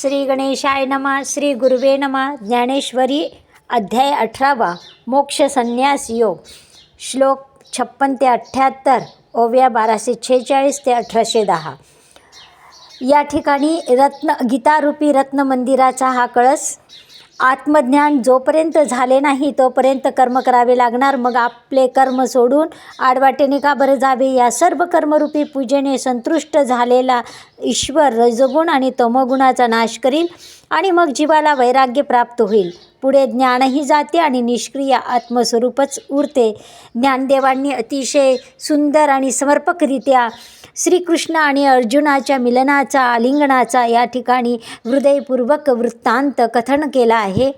श्री गणेशाय नमा श्री गुरुवे नमा ज्ञानेश्वरी अध्याय अठरावा मोक्ष संन्यास योग. श्लोक छप्पन ते अठ्ठ्याहत्तर ओव्या बाराशे छेचाळीस ते अठराशे दहा. या ठिकाणी रत्न गीतारूपी रत्न मंदिराचा हा कळस आत्मज्ञान जोपर्यंत झाले नाही तोपर्यंत कर्म करावे लागणार. मग आपले कर्म सोडून आडवाटेने का बरं जावे? या सर्व कर्मरूपी पूजेने संतुष्ट झालेला ईश्वर रजगुण आणि तमोगुणाचा नाश करील आणि मग जीवाला वैराग्य प्राप्त होईल. पुढे ज्ञानही जाते आणि निष्क्रिय आत्मस्वरूपच उरते. ज्ञानदेवांनी अतिशय सुंदर आणि समर्पकरित्या श्रीकृष्ण आणि अर्जुनाच्या मिलनाचा आलिंगनाचा या ठिकाणी हृदयपूर्वक वृत्तांत कथन केला आहे.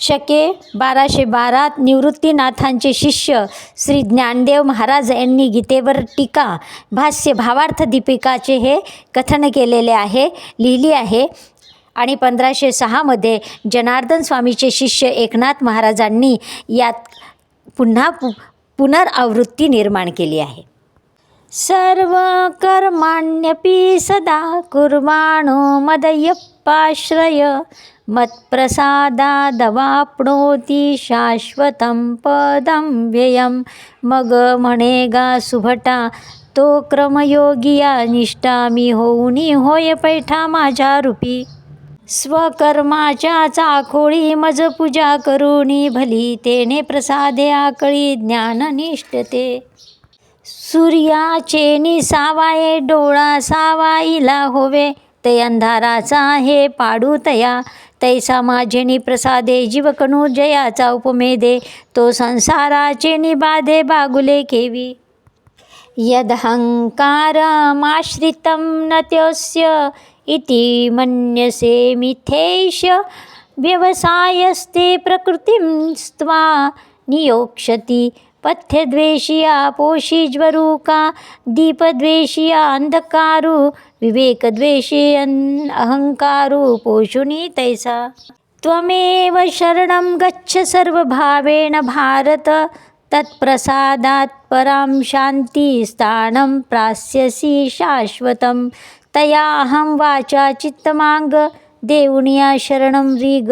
शके बाराशे बारात निवृत्तीनाथांचे शिष्य श्री ज्ञानदेव महाराज यांनी गीतेवर टीका भाष्य भावार्थ दीपिकाचे हे कथन केलेले आहे लिहिली आहे. आणि पंधराशे सहामध्ये जनार्दन स्वामीचे शिष्य एकनाथ महाराजांनी यात पुन्हा पु पुनरावृत्ती निर्माण केली आहे. सर्व कर्माण्यपि सदा कुर्माणो मदयप्पाश्रय मत्प्रसादादवाप्नोति शाश्वतं पदं व्ययं। मग म्हणेगा सुभटा तो क्रमयोगिया निष्ठा मी होऊनी होय पैठा माझ्या रूपी। स्वकर्माच्या चाखोळी मज पूजा करुणी भली तेने प्रसादे आकळी ज्ञान निष्ठते। सूर्याचे निसावाये डोळा सावाईला होवे ते अंधाराचा हे पाडू तया। तैसा माझे प्रसादे जीवकणू जयाचा उपमेदे तो संसाराचे निबाधे बागुले केवी। यदहङ्कारमाश्रितं न त्योस्य इति मन्यसे मिथेश व्यवसायस्ते प्रकृतिं स्त्वा नियोक्षति पथ्यद्वेषिया पोषिज्वरूका दीपद्वेषिया अन्धकारु विवेकद्वेषे अन् पोषुणी तैसा। त्वमेव शरणं गच्छ सर्वभावेण भारत तत्प्रसादात् परां शान्तिस्थानं प्रास्यसि शाश्वतं तयाहं वाचा चित्तमाङ्ग देऊनिया शरणं रीग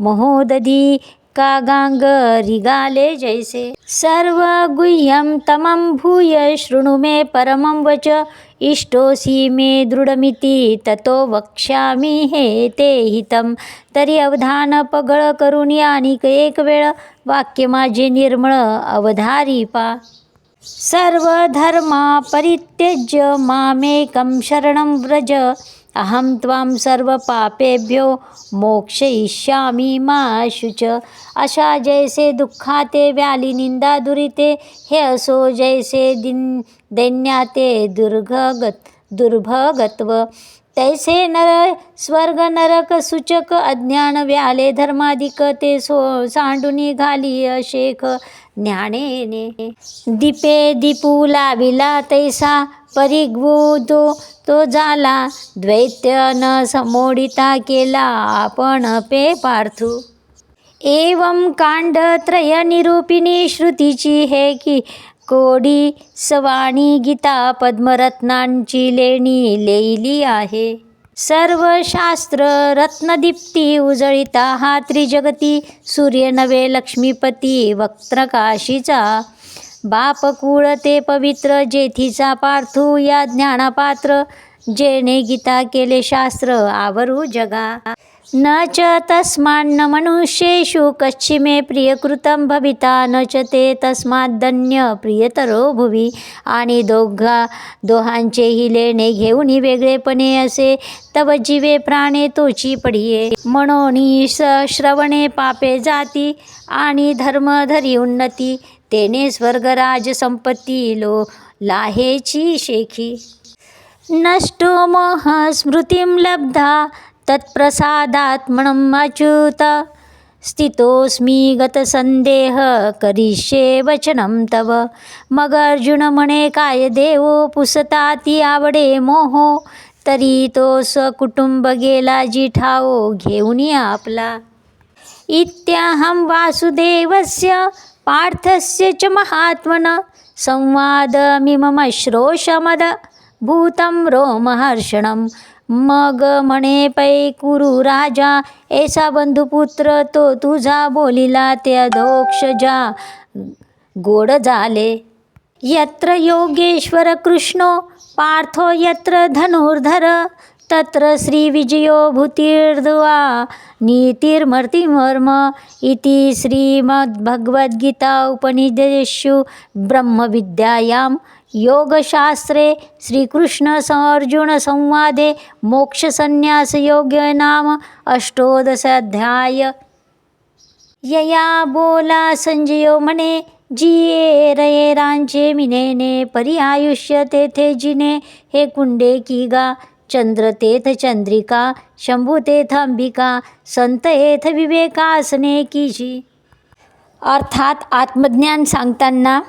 महोदधी का गांग रिगाले जैसे। सर्व गुह्यं तमं भूय शृणु मे परमं वच। इष्टोसी मे दृढमिती ततो वक्ष्यामी हे ते हितं। तरी अवधान पगळ करून यानिक एक वेळ। वाक्य माझे निर्मळ अवधारी पा। सर्व धर्मा परित्यज्य मामेकं शरणं व्रज। अहं त्वां सर्व पापेभ्यो मोक्षयिष्यामि मा शुच। अशा जैसे दुःखाते व्याली निंदा दुरिते हे असो जैसे दिन दैन्याते दुर्गगत दुर्भगत्व। तैसे नर स्वर्ग नरक सूचक अज्ञान व्याले धर्माधिक ते सो सांडुनी घाली अशेख ज्ञानेने. दीपे दीपू लाविला तैसा परिग्वुदो तो झाला. द्वैत्य न समोडिता केला आपण पे पार्थू. एवं कांड त्रय निरूपिणी श्रुतीची हे की कोडी सवाणी गीता पद्मरत्नांची लेणी लेली आहे. सर्व शास्त्र रत्नदीप्ती उजळिता हा त्रिजगती सूर्य नवे लक्ष्मीपती वक्त्रकाशीचा बाप कुळ ते पवित्र जेथीचा पार्थू या ज्ञानपात्र जेणे गीता केले शास्त्र आवरू जगा. न च तस्मान्न मनुष्येषु कश्चिमे प्रियकृतं भविता न च ते तस्माद्दन्य प्रियतरो भुवी. आणि दोघा दोहांचेही लेणे घेऊन वेगळेपणे असे तव जीवे प्राणे तोची पडिये. म्हणून स श्रवणे पापे जाती आणि धर्मधरी उन्नती. तेने स्वर्गराज संपत्ती लो लाहेची शेखी. नष्टो मोह स्मृतिं लब्धा तत्प्रसादात्मनम् अच्युत. स्थितोस्मी गतसंदेह करिष्ये वचनं तव. मग अर्जुन म्हणे काय देवो पुसता ती आवडे मोहो. तरी तो सकुटुंब गेला जिठाओ घेऊन आपला. इत्याहं वासुदेवस्य पार्थस्य च महात्मन संवादमिमम श्रोषमद भूतं रोमहर्षणं। मग म्हणे पै कुरु राजा ऐसा बंधुपुत्र तो तुझा बोलिला ते दोक्षजा गोड झाले। यत्र योगेश्वर कृष्णो पार्थो यत्र धनुर्धर तत्र श्रीविजयो भूतिर्द्वा नीतिर्मर्तिमर्म इति श्रीमद्भगवद्गीता उपनिषदेषु ब्रह्मविद्यायां योगशास्त्रे श्रीकृष्णसर्जुनसंवादे मोक्षसन्न्यासयोग्य नाम अष्टोदशाध्याय। यया बोला संजयो म्हणे जिये रये रांचे मिनेने परी आयुष्य तेथे जिने हे कुंडे की गा। चंद्र तेथ चंद्रिका शंभू तेथ अंबिका संत येथ विवेकासने कीची अर्थात आत्मज्ञान सांगताना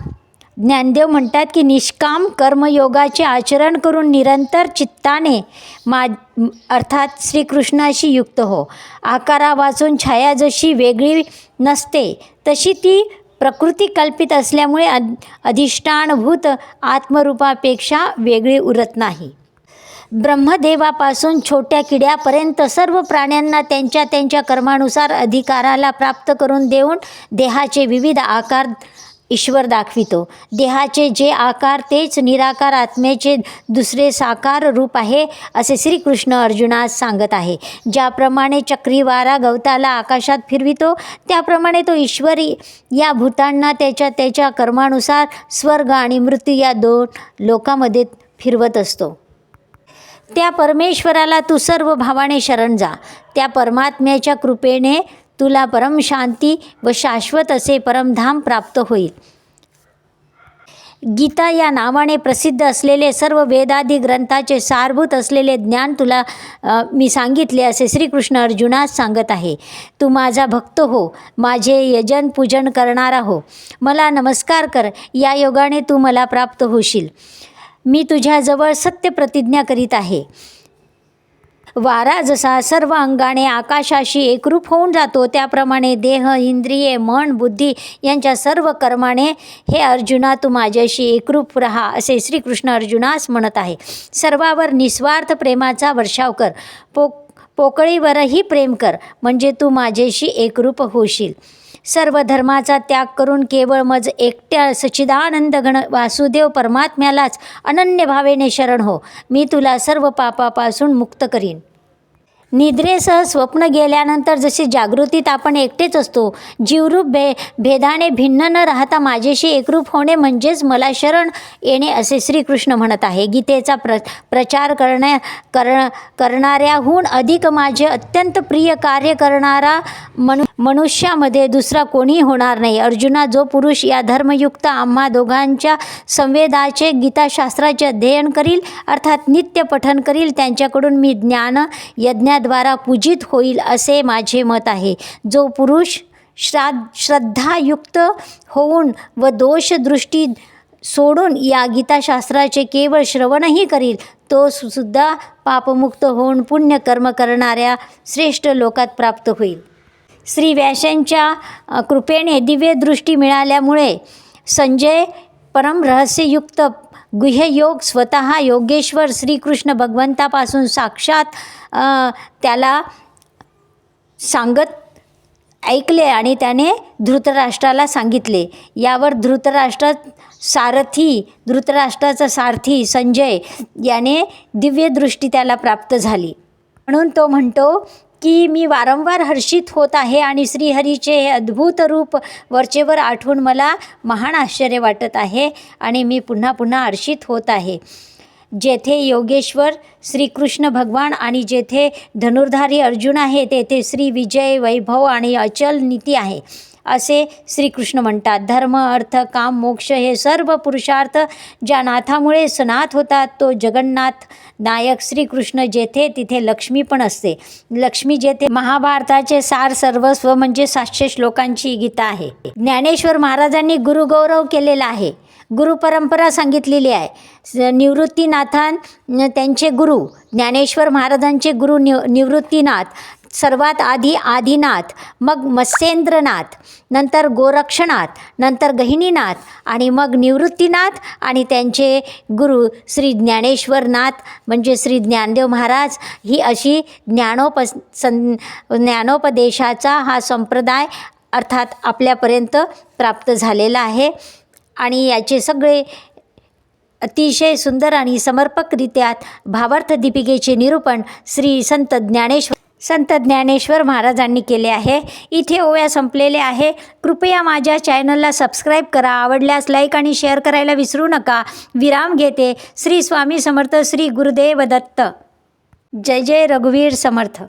ज्ञानदेव म्हणतात की निष्काम कर्मयोगाचे आचरण करून निरंतर चित्ताने मा अर्थात श्रीकृष्णाशी युक्त हो. आकारा वाचून छाया जशी वेगळी नसते तशी ती प्रकृती कल्पित असल्यामुळे अधिष्ठानभूत आत्मरूपापेक्षा वेगळी उरत नाही. ब्रह्मदेवापासून छोट्या किड्यापर्यंत सर्व प्राण्यांना त्यांच्या त्यांच्या कर्मानुसार अधिकाराला प्राप्त करून देऊन देहाचे विविध आकार ईश्वर दाखवितो. देहाचे जे आकार तेच निराकार आत्म्याचे दुसरे साकार रूप आहे असे श्रीकृष्ण अर्जुनास सांगत आहे. ज्याप्रमाणे चक्रीवारा गवताला आकाशात फिरवितो त्याप्रमाणे तो ईश्वरी या भूतांना त्याच्या त्याच्या कर्मानुसार स्वर्ग आणि मृत्यू या दोन लोकामध्ये फिरवत असतो. त्या परमेश्वराला तू सर्व भावाने शरण जा. त्या परमात्म्याच्या कृपेने तुला परमशांती व शाश्वत असे परमधाम प्राप्त होईल. गीता या नावाने प्रसिद्ध असलेले सर्व वेदादी ग्रंथाचे सारभूत असलेले ज्ञान तुला मी सांगितले असे श्रीकृष्ण अर्जुनास सांगत आहे. तू माझा भक्त हो माझे यजन पूजन करणारा हो. मला नमस्कार कर या योगाने तू मला प्राप्त होशील. मी तुझ्याजवळ सत्य प्रतिज्ञा करीत आहे. वारा जसा सर्व अंगाने आकाशाशी एकरूप होऊन जातो त्याप्रमाणे देह इंद्रिये मन बुद्धी यांच्या सर्व कर्माने हे अर्जुना तू माझ्याशी एकरूप राहा असे श्रीकृष्ण अर्जुनास म्हणत आहे. सर्वावर निस्वार्थ प्रेमाचा वर्षाव कर. पो पोकळीवरही प्रेम कर म्हणजे तू माझ्याशी एकरूप होशील. सर्व धर्माचा त्याग करून केवळ मज एकट्या सच्चिदानंद गण वासुदेव परमात्म्यालाच अनन्य भावेने शरण हो. मी तुला सर्व पापापासून मुक्त करीन. निद्रेसह स्वप्न गेल्यानंतर जसे जागृतीत आपण एकटेच असतो जीवरूप भे भेदाने भिन्न न राहता माझ्याशी एकरूप होणे म्हणजेच मला शरण येणे असे श्रीकृष्ण म्हणत आहे. गीतेचा प्र प्रचार करण्या कर करणाऱ्याहून अधिक माझे अत्यंत प्रिय कार्य करणारा म्हणून मनुष्यामध्ये दुसरा कोणी होणार नाही. अर्जुना जो पुरुष या धर्मयुक्त आम्हा दोघांच्या संवेदाचे गीताशास्त्राचे अध्ययन करील अर्थात नित्य पठन करील त्यांच्याकडून मी ज्ञान यज्ञाद्वारा पूजित होईल असे माझे मत आहे. जो पुरुष श्रा श्रद्धायुक्त होऊन व दोषदृष्टी सोडून या गीताशास्त्राचे केवळ श्रवणही करील तो सुद्धा पापमुक्त होऊन पुण्यकर्म करणाऱ्या श्रेष्ठ लोकात प्राप्त होईल. श्री व्यासांच्या कृपेने दिव्यदृष्टी मिळाल्यामुळे संजय परम रहस्ययुक्त गुह्ययोग स्वतः योगेश्वर श्रीकृष्ण भगवंतापासून साक्षात त्याला सांगत ऐकले आणि त्याने धृतराष्ट्राला सांगितले. यावर धृतराष्ट्र सारथी धृतराष्ट्राचा सारथी संजय याने दिव्यदृष्टी त्याला प्राप्त झाली. म्हणून तो म्हणतो की मी वारंवार हर्षित होत आहे आणि श्रीहरीचे हे अद्भुत रूप वरचेवर आठवून मला महान आश्चर्य वाटत आहे आणि मी पुन्हा पुन्हा हर्षित होत आहे. जेथे योगेश्वर श्रीकृष्ण भगवान आणि जेथे धनुर्धारी अर्जुन आहे तेथे श्री विजय वैभव आणि अचल नीती आहे. असे श्रीकृष्ण म्हणतात. धर्म अर्थ काम मोक्ष हे सर्व पुरुषार्थ ज्या नाथामुळे सनाथ होतात तो जगन्नाथ नायक श्रीकृष्ण जेथे तिथे लक्ष्मी पण असते. लक्ष्मी जेथे महाभारताचे सार सर्वस्व म्हणजे सातशे श्लोकांची गीता आहे. ज्ञानेश्वर महाराजांनी गुरुगौरव केलेला आहे. गुरुपरंपरा सांगितलेली आहे. स- निवृत्तीनाथान त्यांचे गुरु ज्ञानेश्वर महाराजांचे गुरु निव निवृत्तीनाथ सर्वात आधी आदिनाथ मग मत्स्येंद्रनाथ नंतर गोरक्षनाथ नंतर गहिनीनाथ आणि मग निवृत्तीनाथ आणि त्यांचे गुरु श्री ज्ञानेश्वरनाथ म्हणजे श्री ज्ञानदेव महाराज ही अशी ज्ञानोप सं ज्ञानोपदेशाचा हा संप्रदाय अर्थात आपल्यापर्यंत प्राप्त झालेला आहे. आणि याचे सगळे अतिशय सुंदर आणि समर्पकरित्या भावार्थ दीपिकेचे निरूपण श्री संत ज्ञानेश्वर संत ज्ञानेश्वर महाराजांनी केले आहे. इथे ओव्या संपलेले आहे. कृपया माझ्या चॅनलला सबस्क्राईब करा. आवडल्यास लाईक आणि शेअर करायला विसरू नका. विराम घेते श्री स्वामी समर्थ श्री गुरुदेव दत्त. जय जय रघुवीर समर्थ.